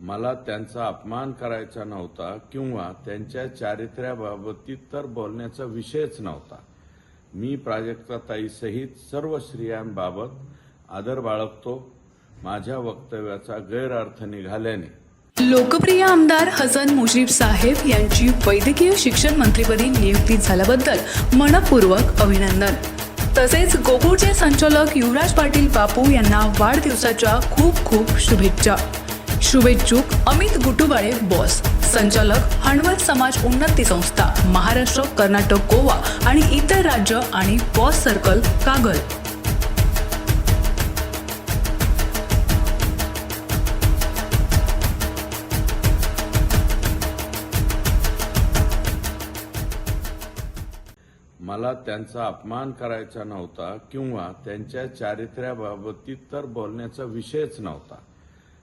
मला त्यांचा अपमान करायचा नव्हता किंवा त्यांच्या चारित्र्याबाबतीत तर बोलण्याचा विषयच नव्हता. मी प्राजक्ताताईसहित सर्व स्त्रियांबाबत आदर बाळगतो. माझ्या वक्तव्याचा गैरअर्थ निघाल्याने. लोकप्रिय आमदार हसन मुश्रीफ साहेब यांची वैद्यकीय शिक्षण मंत्रीपदी नियुक्ती झाल्याबद्दल मनपूर्वक अभिनंदन. तसेच गोकुळचे संचालक युवराज पाटील बापू यांना वाढदिवसाच्या खूप खूप शुभेच्छा. शुभेच्छुक अमित गुटुबाळे बॉस संचालक हणवल समाज उन्नती संस्था महाराष्ट्र कर्नाटक गोवा आणि इतर राज्य आणि बॉस सर्कल कागल. मला त्यांचा अपमान करायचा नव्हता किंवा त्यांच्या चारित्र्याबाबतीत तर बोलण्याचा विषयच नव्हता.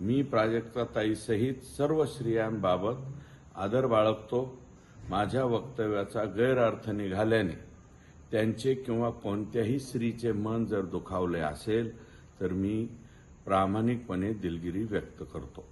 मी प्राजक्ताताईसहित सर्व स्त्रियांबाबत आदर बाळगतो. माझ्या वक्तव्याचा गैरअर्थ निघाल्याने त्यांचे किंवा कोणत्याही स्त्रीचे मन जर दुखावले असेल तर मी प्रामाणिकपणे दिलगिरी व्यक्त करतो.